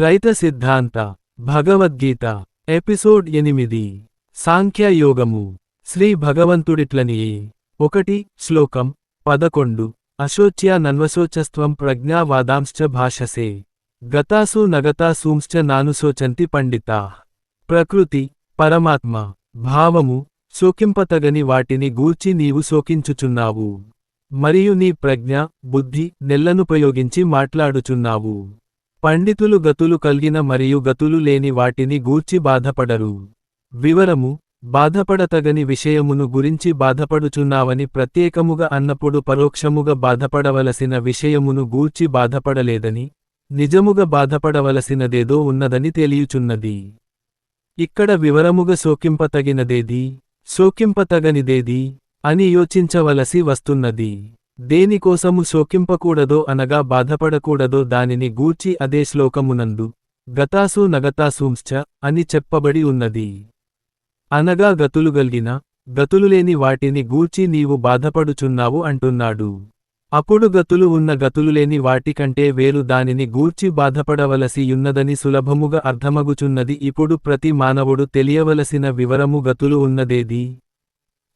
రైత సిద్ధాంత భగవద్గీత ఎపిసోడ్ ఎనిమిది. సాంఖ్యయోగము. శ్రీ భగవంతుడిట్లనియే ఒకటి శ్లోకం పదకొండు. అశోచ్య నన్వశోచస్త్వం ప్రజ్ఞావాదాంశ్చ భాషసే. గతాసు నగతాసూంశ్చ నానుశోచంతి పండితా. ప్రకృతి పరమాత్మ భావము శోకింపతగని వాటిని గూర్చి నీవు శోకించుచున్నావు. మరియు నీ ప్రజ్ఞ బుద్ధి నెల్లనుపయోగించి మాట్లాడుచున్నావు. పండితులు గతులు కల్గిన మరియు గతులు లేని వాటిని గూర్చి బాధపడరు. వివరము బాధపడతగని విషయమును గురించి బాధపడుచున్నావని ప్రత్యేకముగా అన్నప్పుడు పరోక్షముగా బాధపడవలసిన విషయమును గూర్చి బాధపడలేదని నిజముగా బాధపడవలసినదేదో ఉన్నదని తెలియుచున్నది. ఇక్కడ వివరముగా శోకింపతగినదేది శోకింపతగనిదేది అని యోచించవలసి వస్తున్నది. దేనికోసము శోకింపకూడదో అనగా బాధపడకూడదో దానిని గూర్చి అదే శ్లోకమునందు గతాసు నగతాసూంశ్చ అని చెప్పబడి ఉన్నది. అనగా గతులుగల్గిన గతులులేని వాటిని గూర్చి నీవు బాధపడుచున్నావు అంటున్నాడు. అప్పుడు గతులు ఉన్న గతులులేని వాటికంటే వేరు దానిని గూర్చి బాధపడవలసి యున్నదని సులభముగా అర్థమగుచున్నది. ఇప్పుడు ప్రతి మానవుడు తెలియవలసిన వివరము గతులు ఉన్నదేది?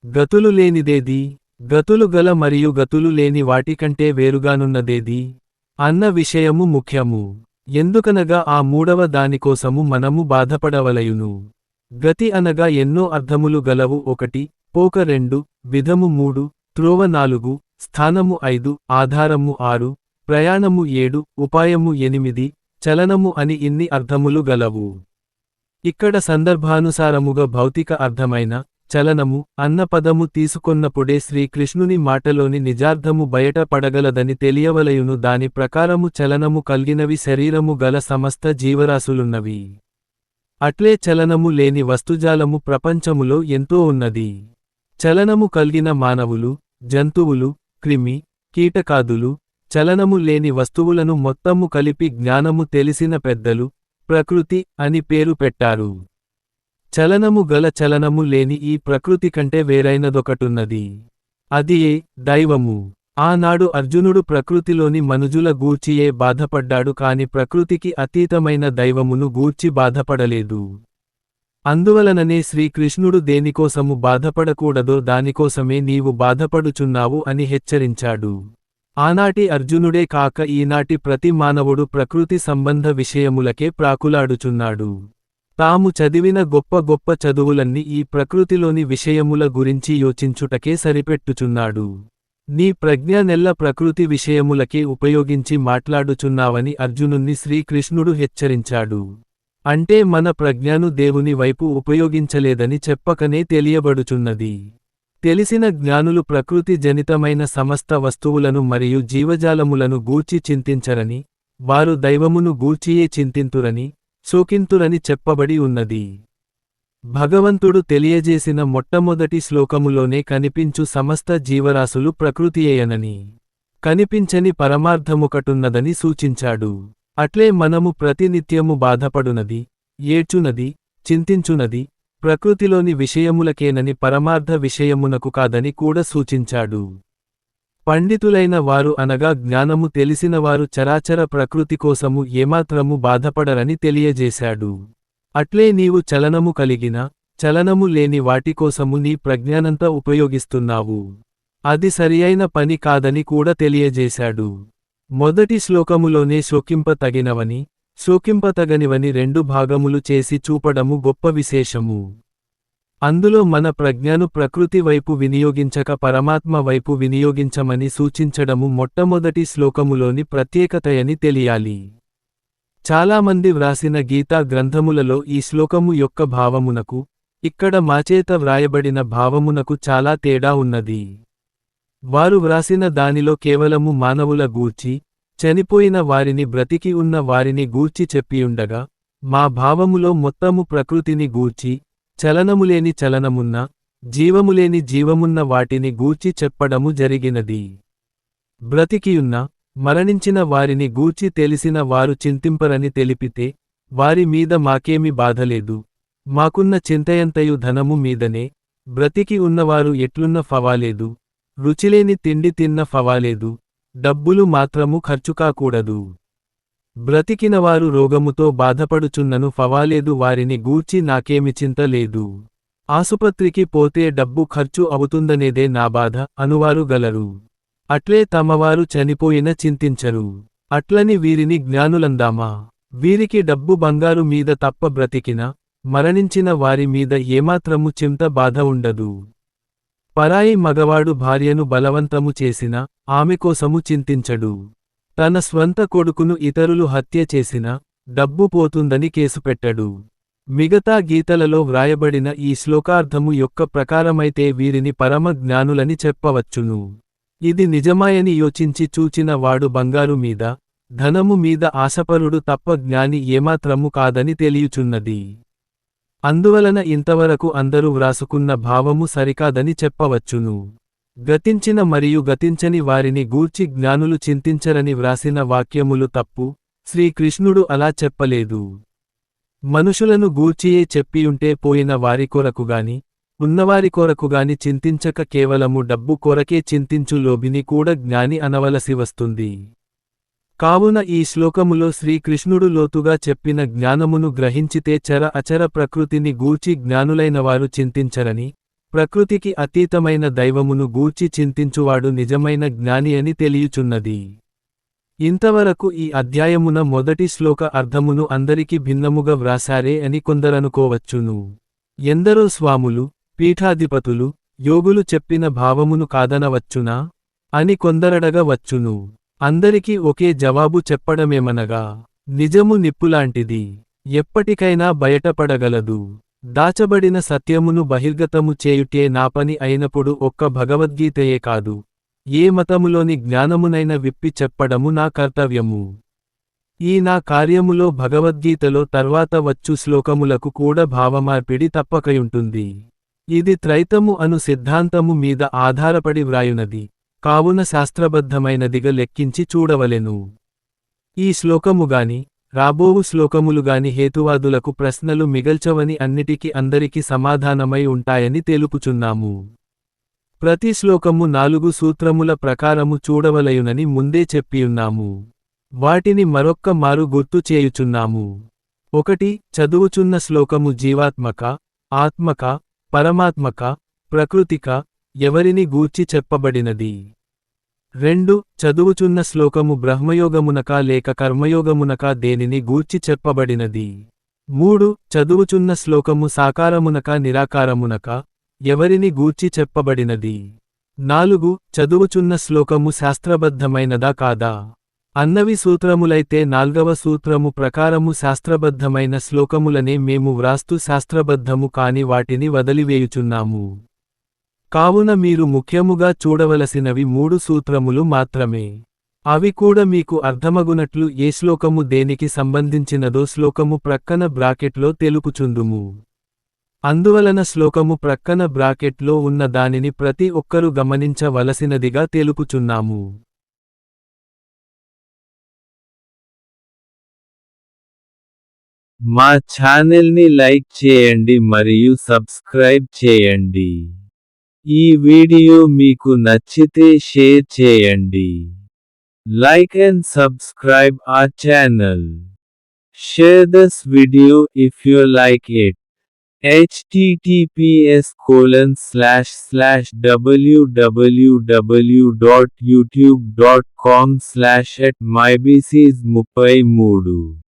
గతులు లేనిదేది? గతులు గల మరియు గతులు లేని వాటికంటే వేరుగానున్నదేది? అన్న విషయము ముఖ్యము. ఎందుకనగా ఆ మూడవ దానికోసము మనము బాధపడవలయును. గతి అనగా ఎన్నో అర్థములు గలవు ఒకటి పోక రెండు విధము మూడు త్రోవ నాలుగు స్థానము ఐదు ఆధారము ఆరు ప్రయాణము ఏడు ఉపాయము ఎనిమిది చలనము అని ఇన్ని అర్థములు గలవు. ఇక్కడ సందర్భానుసారముగా భౌతిక అర్థమైన చలనము అన్న పదము తీసుకొన్నప్పుడే శ్రీకృష్ణుని మాటలోని నిజార్థము బయట పడగలదని తెలియవలయును దాని ప్రకారము చలనము కల్గినవి శరీరము గల సమస్త జీవరాశులున్నవి. అట్లే చలనము లేని వస్తుజాలము ప్రపంచములో ఎంతో ఉన్నది. చలనము కల్గిన మానవులు జంతువులు క్రిమి కీటకాదులు చలనము లేని వస్తువులను మొత్తము కలిపి జ్ఞానము తెలిసిన పెద్దలు ప్రకృతి అని పేరు పెట్టారు. చలనము గల చలనము లేని ఈ ప్రకృతి కంటే వేరైనదొకటున్నది. అది ఏ? దైవము. ఆనాడు అర్జునుడు ప్రకృతిలోని మనుజుల గూర్చియే బాధపడ్డాడు కాని ప్రకృతికి అతీతమైన దైవమును గూర్చి బాధపడలేదు. అందువలననే శ్రీకృష్ణుడు దేనికోసము బాధపడకూడదో దానికోసమే నీవు బాధపడుచున్నావు అని హెచ్చరించాడు. ఆనాటి అర్జునుడే కాక ఈనాటి ప్రతి మానవుడు ప్రకృతి సంబంధ విషయములకే ప్రాకులాడుచున్నాడు. తాము చదివిన గొప్ప గొప్ప చదువులన్నీ ఈ ప్రకృతిలోని విషయముల గురించి యోచించుటకే సరిపెట్టుచున్నాడు. నీ ప్రజ్ఞ నెల్ల ప్రకృతి విషయములకే ఉపయోగించి మాట్లాడుచున్నావని అర్జునుణ్ణి శ్రీకృష్ణుడు హెచ్చరించాడు. అంటే మన ప్రజ్ఞను దేవుని వైపు ఉపయోగించలేదని చెప్పకనే తెలియబడుచున్నది. తెలిసిన జ్ఞానులు ప్రకృతి జనితమైన సమస్త వస్తువులను మరియు జీవజాలములను గూర్చి చింతించరని వారు దైవమును గూర్చియే చింతింతురని శోకింతురని చెప్పబడి ఉన్నది. భగవంతుడు తెలియజేసిన మొట్టమొదటి శ్లోకములోనే కనిపించు సమస్త జీవరాశులు ప్రకృతియేయనని కనిపించని పరమార్థముకటున్నదని సూచించాడు. అట్లే మనము ప్రతినిత్యము బాధపడునది ఏడ్చునది చింతించునది ప్రకృతిలోని విషయములకేనని పరమార్థ విషయమునకు కాదని కూడా సూచించాడు. పండితులైన వారు అనగా జ్ఞానము తెలిసినవారు చరాచర ప్రకృతి కోసము ఏమాత్రము బాధపడరని తెలియజేశాడు. అట్లే నీవు చలనము కలిగిన చలనము లేని వాటికోసము నీ ప్రజ్ఞానంతా ఉపయోగిస్తున్నావు. అది సరియైన పని కాదని కూడా తెలియజేశాడు. మొదటి శ్లోకములోనే శోకింప తగినవని శోకింపతగనివని రెండు భాగములు చేసి చూపడము గొప్ప విశేషము. అందులో మన ప్రజ్ఞను ప్రకృతి వైపు వినియోగించక పరమాత్మ వైపు వినియోగించమని సూచించడము మొట్టమొదటి శ్లోకములోని ప్రత్యేకతయని తెలియాలి. చాలామంది వ్రాసిన గీతా గ్రంథములలో ఈ శ్లోకము యొక్క భావమునకు ఇక్కడ మాచేత వ్రాయబడిన భావమునకు చాలా తేడా ఉన్నది. వారు వ్రాసిన దానిలో కేవలము మానవుల గూర్చి చనిపోయిన వారిని బ్రతికి ఉన్న వారిని గూర్చి చెప్పియుండగా మా భావములో మొత్తము ప్రకృతిని గూర్చి చలనములేని చలనమున్న జీవములేని జీవమున్న వాటిని గూర్చి చెప్పడము జరిగినది. బ్రతికియున్న మరణించిన వారిని గూర్చి తెలిసిన వారు చింతింపరని తెలిపితే వారి మీద మాకేమి బాధలేదు. మాకున్న చింతయంతయు ధనము మీదనే బ్రతికి ఉన్నవారు ఎట్లున్న ఫవాలేదు. రుచిలేని తిండి తిన్న ఫవాలేదు. డబ్బులు మాత్రము ఖర్చుకాకూడదు. బ్రతికినవారు రోగముతో బాధపడుచున్నను ఫవాలేదు వారిని గూర్చి నాకేమి చింత లేదు. ఆసుపత్రికి పోతే డబ్బు ఖర్చు అవుతుందనేదే నా బాధ అనువారు గలరు. అట్లే తమవారు చనిపోయిన చింతించరు. అట్లని వీరిని జ్ఞానులందామా? వీరికి డబ్బు బంగారు మీద తప్ప బ్రతికిన మరణించిన వారి మీద ఏమాత్రము చింత బాధ ఉండదు. పరాయి మగవాడు భార్యను బలవంతము చేసిన ఆమె కోసము చింతించడు. తన స్వంత కొడుకును ఇతరులు హత్య చేసిన డబ్బు పోతుందని కేసు పెట్టడు. మిగతా గీతలలో వ్రాయబడిన ఈ శ్లోకార్థము యొక్క ప్రకారమైతే వీరిని పరమ జ్ఞానులని చెప్పవచ్చును. ఇది నిజమాయని యోచించి చూచిన వాడు బంగారు మీద ధనము మీద ఆశపరుడు తప్ప జ్ఞాని ఏమాత్రము కాదని తెలియుచున్నది. అందువలన ఇంతవరకు అందరూ వ్రాసుకున్న భావము సరికాదని చెప్పవచ్చును. గతించిన మరియు గతించని వారిని గూర్చి జ్ఞానులు చింతించరని వ్రాసిన వాక్యములు తప్పు. శ్రీకృష్ణుడు అలా చెప్పలేదు. మనుషులను గూర్చియే చెప్పియుంటే పోయిన వారి కొరకుగాని ఉన్నవారి కొరకుగాని చింతించక కేవలము డబ్బు కొరకే చింతించు లోభిని కూడా జ్ఞాని అనవలసి వస్తుంది. కావున ఈ శ్లోకములో శ్రీకృష్ణుడు లోతుగా చెప్పిన జ్ఞానమును గ్రహించితే చర అచర ప్రకృతిని గూర్చి జ్ఞానులైనవారు చింతించరని ప్రకృతికి అతీతమైన దైవమును గూర్చి చింతించువాడు నిజమైన జ్ఞాని అని తెలియుచున్నది. ఇంతవరకు ఈ అధ్యాయమున మొదటి శ్లోక అర్థమును అందరికి భిన్నముగా వ్రాసారే అని కొందరనుకోవచ్చును. ఎందరో స్వాములు పీఠాధిపతులు యోగులు చెప్పిన భావమును కాదనవచ్చునా? అని కొందరడగ వచ్చును. అందరికీ ఒకే జవాబు చెప్పడమేమనగా నిజము నిప్పులాంటిది ఎప్పటికైనా బయటపడగలదు. దాచబడిన సత్యమును బహిర్గతము చేయుటే నా పని అయినప్పుడు ఒక్క భగవద్గీతయే కాదు. ఏ మతములోని జ్ఞానమునైన విప్పి చెప్పడము నా కర్తవ్యము. ఈ నా కార్యములో భగవద్గీతలో తర్వాత వచ్చు శ్లోకములకు కూడా భావమార్పిడి తప్పకయుంటుంది. ఇది త్రైతము అను సిద్ధాంతము మీద ఆధారపడి వ్రాయునది. కావున శాస్త్రబద్ధమైనదిగా లెక్కించి చూడవలెను. ఈ శ్లోకముగాని రాబోవు శ్లోకములుగాని హేతువాదులకు ప్రశ్నలు మిగల్చవని అన్నిటికీ అందరికీ సమాధానమై ఉంటాయని తెలుపుచున్నాము. ప్రతి శ్లోకము నాలుగు సూత్రముల ప్రకారము చూడవలయునని ముందే చెప్పియున్నాము. వాటిని మరొక్క మారు గుర్తు చేయుచున్నాము. ఒకటి చదువుచున్న శ్లోకము జీవాత్మక ఆత్మక పరమాత్మక ప్రకృతిక ఎవరిని గూర్చి చెప్పబడినది. రెండు చదువుచున్న శ్లోకము బ్రహ్మయోగమునక లేక కర్మయోగమునక దేనిని గూర్చి చెప్పబడినది. మూడు చదువుచున్న శ్లోకము సాకారమునక నిరాకారమునక ఎవరిని గూర్చి చెప్పబడినది. నాలుగు చదువుచున్న శ్లోకము శాస్త్రబద్ధమైనదా కాదా? అన్నవి సూత్రములైతే నాల్గవ సూత్రము ప్రకారము శాస్త్రబద్ధమైన శ్లోకములనే మేము వ్రాస్తూ శాస్త్రబద్ధము కాని వాటిని వదిలివేయుచున్నాము. కావున మీరు ముఖ్యముగా చూడవలసినవి మూడు సూత్రములు మాత్రమే. అవి కూడా మీకు అర్థమగునట్లు ఏ శ్లోకము దేనికి సంబంధించినదో శ్లోకము ప్రక్కన బ్రాకెట్లో తెలుపుచుందుము. అందువలన శ్లోకము ప్రక్కన బ్రాకెట్లో ఉన్న దానిని ప్రతి ఒక్కరూ గమనించవలసినదిగా తెలుపుచున్నాము. మా ఛానల్ని లైక్ చేయండి మరియు సబ్స్క్రైబ్ చేయండి. ఈ వీడియో మీకు నచ్చితే షేర్ చేయండి లైక్ అండ్ సబ్స్క్రైబ్ ఆ channel share this video if you like it https colon slash slash www.youtube.com slash at myBCs 33